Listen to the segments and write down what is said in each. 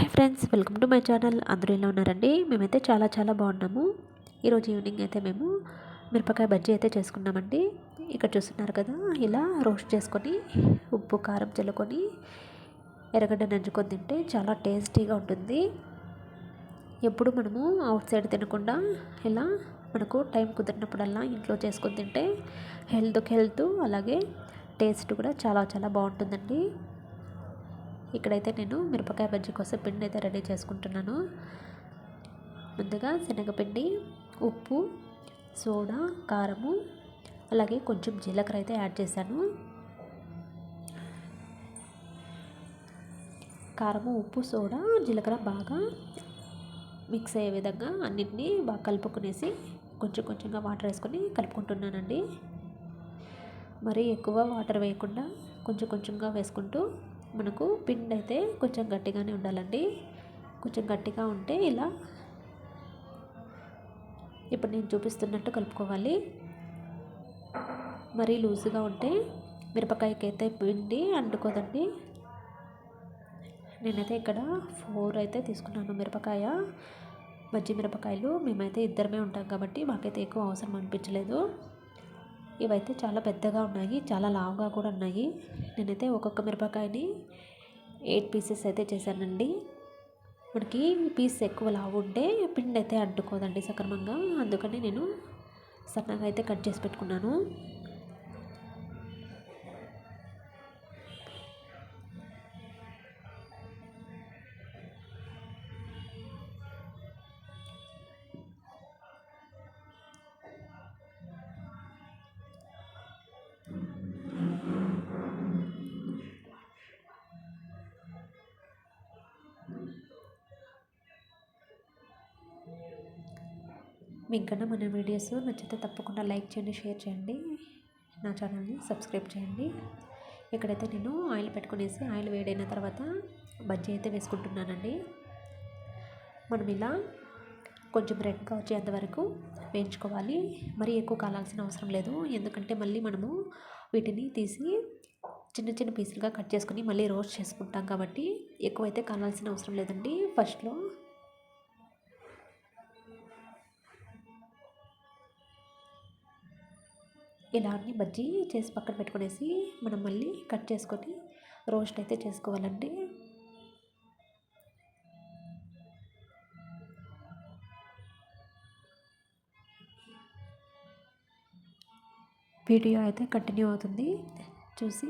Hi friends welcome to my channel. అందరూ ఇలా ఉన్నారండి? మేమైతే చాలా చాలా బాగున్నాము. ఈరోజు ఈవినింగ్ అయితే మేము మిరపకాయ బజ్జీ అయితే చేసుకున్నామండి. ఇక్కడ చూస్తున్నారు కదా ఇలా రోస్ట్ చేసుకొని ఉప్పు కారం చల్లుకొని ఎర్రగడ్డ నంచుకొని తింటే చాలా టేస్టీగా ఉంటుంది. ఎప్పుడు మనము అవుట్ సైడ్ తినకుండా ఇలా మనకు టైం కుదిరినప్పుడల్లా ఇంట్లో చేసుకొని తింటే హెల్త్కి హెల్త్ అలాగే టేస్ట్ కూడా చాలా చాలా బాగుంటుందండి. ఇక్కడైతే నేను మిరపకాయ బజ్జీ కోసం పిండి అయితే రెడీ చేసుకుంటున్నాను. ముందుగా శనగపిండి ఉప్పు సోడా కారము అలాగే కొంచెం జీలకర్ర అయితే యాడ్ చేశాను. కారము ఉప్పు సోడా జీలకర్ర బాగా మిక్స్ అయ్యే విధంగా అన్నింటినీ బాగా కలుపుకునేసి కొంచెం కొంచెంగా వాటర్ వేసుకొని కలుపుకుంటున్నానండి. మరీ ఎక్కువ వాటర్ వేయకుండా కొంచెం కొంచెంగా వేసుకుంటూ మనకు పిండి అయితే కొంచెం గట్టిగానే ఉండాలండి. కొంచెం గట్టిగా ఉంటే ఇలా ఇప్పుడు నేను చూపిస్తున్నట్టు కలుపుకోవాలి. మరీ లూజుగా ఉంటే మిరపకాయకి అయితే పిండి అంటుకోదండి. నేనైతే ఇక్కడ ఫోర్ అయితే తీసుకున్నాను మిరపకాయ. బజ్జి మిరపకాయలు మేమైతే ఇద్దరమే ఉంటాం కాబట్టి మాకైతే ఎక్కువ అవసరం అనిపించలేదు. ఇవైతే చాలా పెద్దగా ఉన్నాయి చాలా లావుగా కూడా ఉన్నాయి. నేనైతే ఒక్కొక్క మిరపకాయని ఎయిట్ పీసెస్ అయితే చేశానండి. మనకి పీస్ ఎక్కువ లావు ఉంటే పిండి అయితే అడ్డుకోదండి సక్రమంగా. అందుకని నేను సన్నగా అయితే కట్ చేసి పెట్టుకున్నాను. మీకు కన్నా మన వీడియోస్ నచ్చితే తప్పకుండా లైక్ చేయండి షేర్ చేయండి. నా ఛానల్ని సబ్స్క్రైబ్ చేయండి. ఇక్కడైతే నేను ఆయిల్ పెట్టుకునేసి ఆయిల్ వేడైన తర్వాత బజ్జీ అయితే వేసుకుంటున్నానండి. మనం ఇలా కొంచెం రెడ్గా వచ్చేంత వరకు వేయించుకోవాలి. మరీ ఎక్కువ కాలాల్సిన అవసరం లేదు. ఎందుకంటే మళ్ళీ మనము వీటిని తీసి చిన్న చిన్న పీసులుగా కట్ చేసుకుని మళ్ళీ రోస్ట్ చేసుకుంటాం కాబట్టి ఎక్కువైతే కాలాల్సిన అవసరం లేదండి. ఫస్ట్లో ఇలా అన్ని బజ్జీ చేసి పక్కన పెట్టుకునేసి మనం మళ్ళీ కట్ చేసుకొని రోస్ట్ అయితే చేసుకోవాలండి. వీడియో అయితే కంటిన్యూ అవుతుంది. చూసి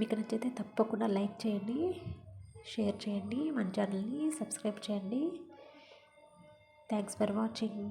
మీకు నచ్చితే తప్పకుండా లైక్ చేయండి షేర్ చేయండి మన ఛానల్ని సబ్స్క్రైబ్ చేయండి. Thanks for watching.